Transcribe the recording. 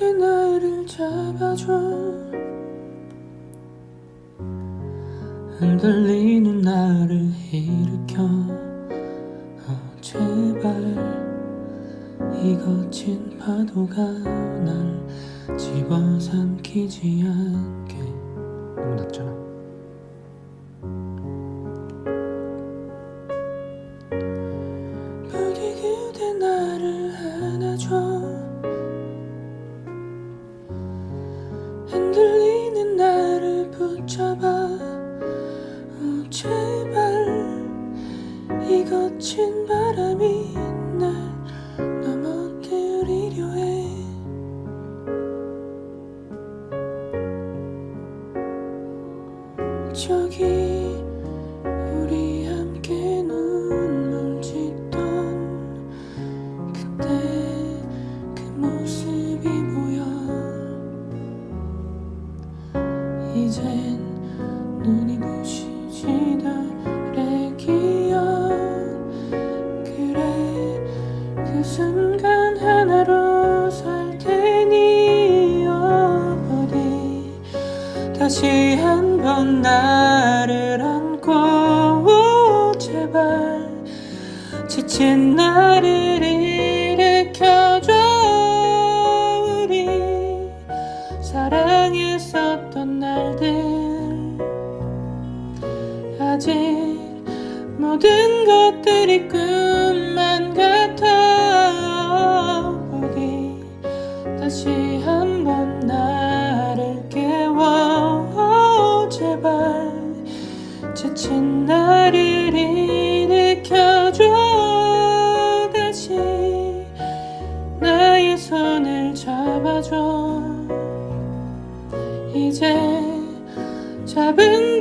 그대 나를 잡아줘. 흔들리는 나를 일으켜. 어, 제발 이 거친 파도가 날 집어삼키지 않게. 너무 낮잖아 흔들리는 나를 붙잡아. 어, 제발 이 거친 바람이 날 넘어뜨리려 해. 저기 이젠 눈이 부시지던 기억 그래 그 순간 하나로 살 테니 어, 어디 다시 한 번 나를 안고. 제발 지친 나를 사랑했었던 날들. 아직 모든 것들이 꿈만 같아 어디 다시 한번 나를 깨워. 제발 지친 나를 일으켜줘. 다시 나의 손을 잡아줘 이제 잡은